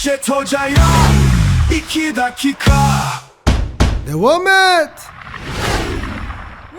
Jet Hoca'ya iki dakika Devam et.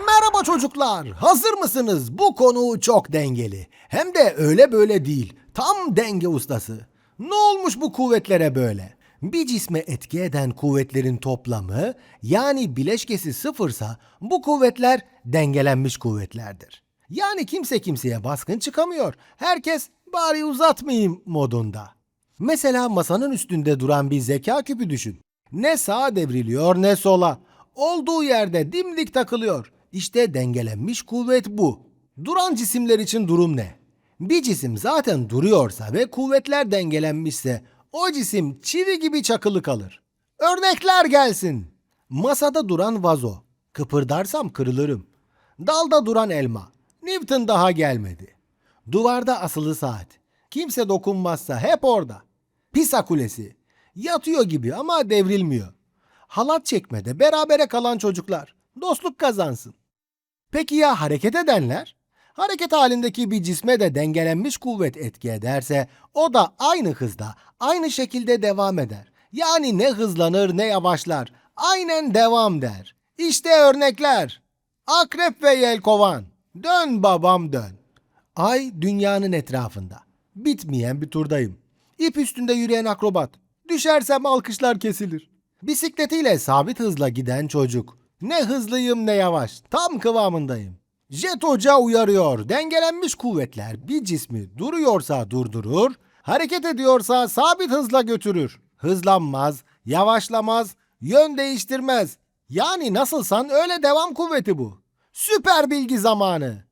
Merhaba çocuklar. Hazır mısınız? Bu konu çok dengeli. Hem de öyle böyle değil. Tam denge ustası. Ne olmuş bu kuvvetlere böyle? Bir cisme etki eden kuvvetlerin toplamı yani bileşkesi sıfırsa bu kuvvetler dengelenmiş kuvvetlerdir. Yani kimse kimseye baskın çıkamıyor. Herkes bari uzatmayayım modunda. Mesela masanın üstünde duran bir zeka küpü düşün. Ne sağa devriliyor ne sola. Olduğu yerde dimdik takılıyor. İşte dengelenmiş kuvvet bu. Duran cisimler için durum ne? Bir cisim zaten duruyorsa ve kuvvetler dengelenmişse o cisim çivi gibi çakılı kalır. Örnekler gelsin. Masada duran vazo. Kıpırdarsam kırılırım. Dalda duran elma. Newton daha gelmedi. Duvarda asılı saat. Kimse dokunmazsa hep orada. Pisa kulesi. Yatıyor gibi ama devrilmiyor. Halat çekmede berabere kalan çocuklar. Dostluk kazansın. Peki ya hareket edenler? Hareket halindeki bir cisme de dengelenmiş kuvvet etki ederse o da aynı hızda, aynı şekilde devam eder. Yani ne hızlanır ne yavaşlar. Aynen devam der. İşte örnekler. Akrep ve yelkovan. Dön babam dön. Ay dünyanın etrafında. Bitmeyen bir turdayım. İp üstünde yürüyen akrobat. Düşersem alkışlar kesilir. Bisikletiyle sabit hızla giden çocuk. Ne hızlıyım ne yavaş. Tam kıvamındayım. Jet Hoca uyarıyor. Dengelenmiş kuvvetler bir cismi duruyorsa durdurur, hareket ediyorsa sabit hızla götürür. Hızlanmaz, yavaşlamaz, yön değiştirmez. Yani nasılsan öyle devam kuvveti bu. Süper bilgi zamanı.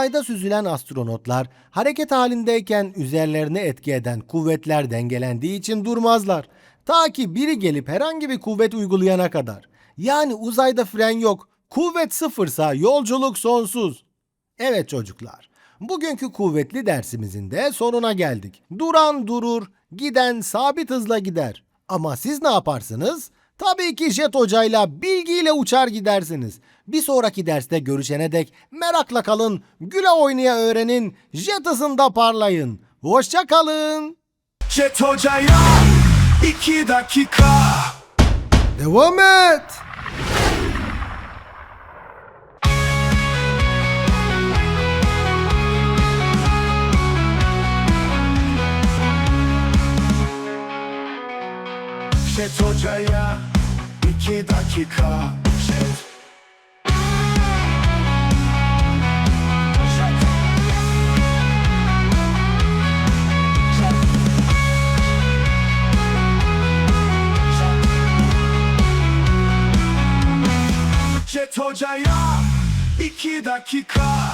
Uzayda süzülen astronotlar hareket halindeyken üzerlerine etki eden kuvvetler dengelendiği için durmazlar. Ta ki biri gelip herhangi bir kuvvet uygulayana kadar. Yani uzayda fren yok. Kuvvet sıfırsa yolculuk sonsuz. Evet çocuklar. Bugünkü kuvvetli dersimizin de sonuna geldik. Duran durur, giden sabit hızla gider. Ama siz ne yaparsınız? Tabii ki Jet Hoca'yla bilgiyle uçar gidersiniz. Bir sonraki derste görüşene dek merakla kalın, güle oynaya öğrenin, jet hızında parlayın. Hoşça kalın. Jet Hoca'ya iki dakika Devam et. Jet Hoca'ya iki dakika Jet Jet Hoca'ya iki dakika